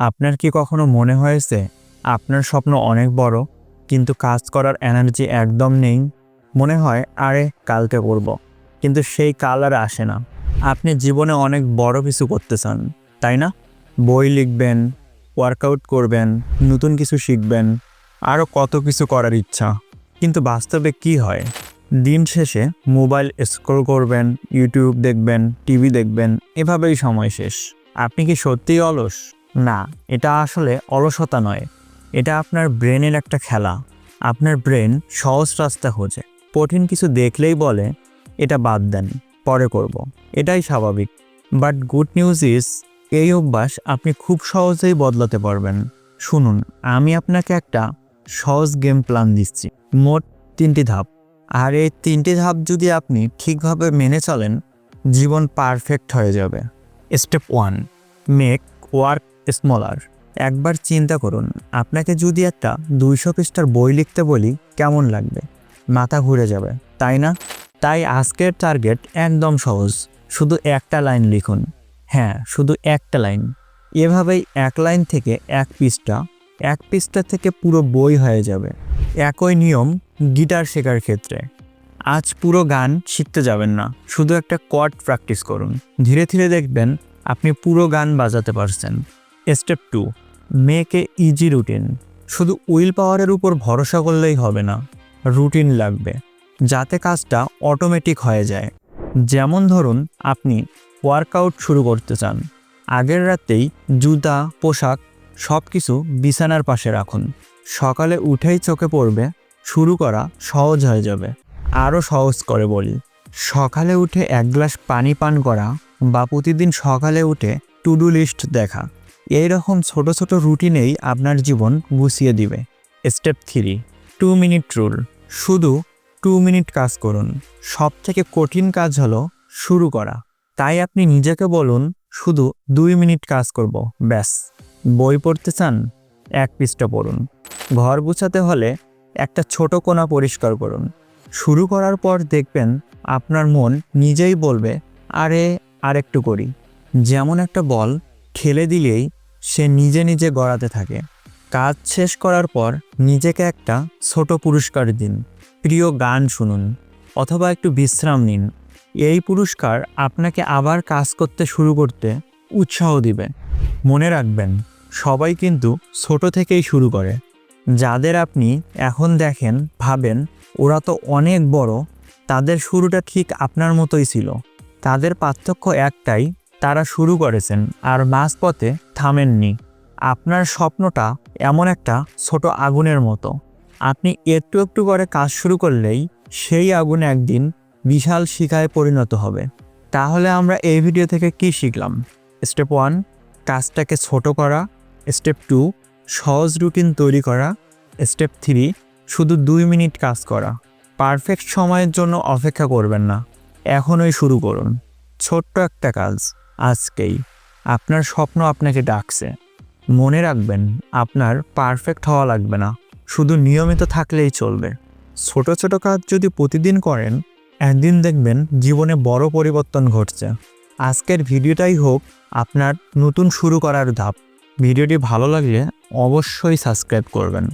আপনার কি কখনো মনে হয়েছে, আপনার স্বপ্ন অনেক বড়, কিন্তু কাজ করার এনার্জি একদম নেই? মনে হয়, আরে, কালকে করব। কিন্তু সেই কাল আর আসে না। আপনি জীবনে অনেক বড় কিছু করতে চান, তাই না? বই লিখবেন ওয়ার্কআউট করবেন, নতুন কিছু শিখবেন আরও কত কিছু করার ইচ্ছা। কিন্তু বাস্তবে কি হয়? দিন শেষে মোবাইল স্ক্রল করবেন ইউটিউব দেখবেন টিভি দেখবেন, এভাবেই সময় শেষ। আপনি কি সত্যিই অলস? না, এটা আসলে অলসতা নয়। এটা আপনার ব্রেনের একটা খেলা। আপনার ব্রেন সহজ রাস্তা খোঁজে। কঠিন কিছু দেখলেই বলে, এটা বাদ দেন, পরে করব। এটাই স্বাভাবিক। বাট গুড নিউজ ইজ এই অভ্যাস আপনি খুব সহজেই বদলাতে পারবেন। শুনুন, আমি আপনাকে একটা সহজ গেম প্ল্যান দিচ্ছি। মোট তিনটি ধাপ। আর এই তিনটি ধাপ যদি আপনি ঠিকভাবে মেনে চলেন, জীবন পারফেক্ট হয়ে যাবে। Step one make work smaller একবার চিন্তা করুন, আপনাকে যদি একটা দুইশো পৃষ্ঠার বই লিখতে বলি, কেমন লাগবে? মাথা ঘুরে যাবে, তাই না? তাই আজকের টার্গেট একদম সহজ, শুধু একটা লাইন লিখুন। হ্যাঁ শুধু একটা লাইন এভাবেই এক লাইন থেকে এক পৃষ্ঠা এক পৃষ্ঠা থেকে পুরো বই হয়ে যাবে। একই নিয়ম গিটার শেখার ক্ষেত্রে। আজ পুরো গান শিখতে যাবেন না, শুধু একটা কর্ড প্র্যাকটিস করুন। ধীরে ধীরে দেখবেন, আপনি পুরো গান বাজাতে পারছেন। Step two make a easy routine শুধু উইল পাওয়ারের উপর ভরসা করলেই হবে না রুটিন লাগবে, যাতে কাজটা অটোমেটিক হয়ে যায়। যেমন ধরুন, আপনি ওয়ার্কআউট শুরু করতে চান, আগের রাতেই জুতা, পোশাক সব কিছু বিছানার পাশে রাখুন। সকালে উঠেই চোখে পড়বে, শুরু করা সহজ হয়ে যাবে। আরও সহজ করে বলি, সকালে উঠে এক গ্লাস পানি পান করা বা প্রতিদিন সকালে উঠে টু ডু লিস্ট দেখা। এই রকম ছোট ছোট রুটিনেই আপনার জীবন গুছিয়ে দিবে। Step three two minute rule শুধু টু মিনিট কাজ করুন। সব থেকে কঠিন কাজ হলো শুরু করা। তাই আপনি নিজেকে বলুন, শুধু দুই মিনিট কাজ করব, ব্যাস। বই পড়তে চান, এক পৃষ্ঠা পড়ুন। ঘর গুছাতে হলে একটা ছোট কোণা পরিষ্কার করুন। শুরু করার পর দেখবেন আপনার মন নিজেই বলবে, আরে, আরেকটু করি। যেমন একটা বল খেলে দিলেই সে নিজে নিজে গড়াতে থাকে। কাজ শেষ করার পর নিজেকে একটা ছোট পুরস্কার দিন। প্রিয় গান শুনুন, অথবা একটু বিশ্রাম নিন। এই পুরস্কার আপনাকে আবার কাজ করতে শুরু করতে উৎসাহ দিবে। মনে রাখবেন, সবাই কিন্তু ছোট থেকেই শুরু করে। যাদের আপনি এখন দেখেন, ভাবেন, ওরা তো অনেক বড়, তাদের শুরুটা ঠিক আপনার মতোই ছিল। তাদের পার্থক্য একটাই তারা শুরু করেছেন আর মাঝপথে থামেননি। আপনার স্বপ্নটা এমন একটা ছোট আগুনের মতো। আপনি একটু একটু করে কাজ শুরু করলেই সেই আগুন একদিন বিশাল শিখায় পরিণত হবে। তাহলে আমরা এই ভিডিও থেকে কি শিখলাম? স্টেপ ওয়ান, কাজটাকে ছোট করা। স্টেপ টু, সহজ রুটিন তৈরি করা। স্টেপ থ্রি, শুধু দুই মিনিট কাজ করা। পারফেক্ট সময়ের জন্য অপেক্ষা করবেন না। এখনই শুরু করুন। ছোট্ট একটা কাজ। আজকেই। আপনার স্বপ্ন আপনাকে ডাকছে। মনে রাখবেন, আপনার পারফেক্ট হওয়া লাগবে না। শুধু নিয়মিত থাকলেই চলবে। ছোট ছোট কাজ যদি প্রতিদিন করেন, একদিন দেখবেন জীবনে বড় পরিবর্তন ঘটছে। আজকের ভিডিওটাই হোক আপনার নতুন শুরু করার ধাপ। ভিডিওটি ভালো লাগলে অবশ্যই সাবস্ক্রাইব করবেন।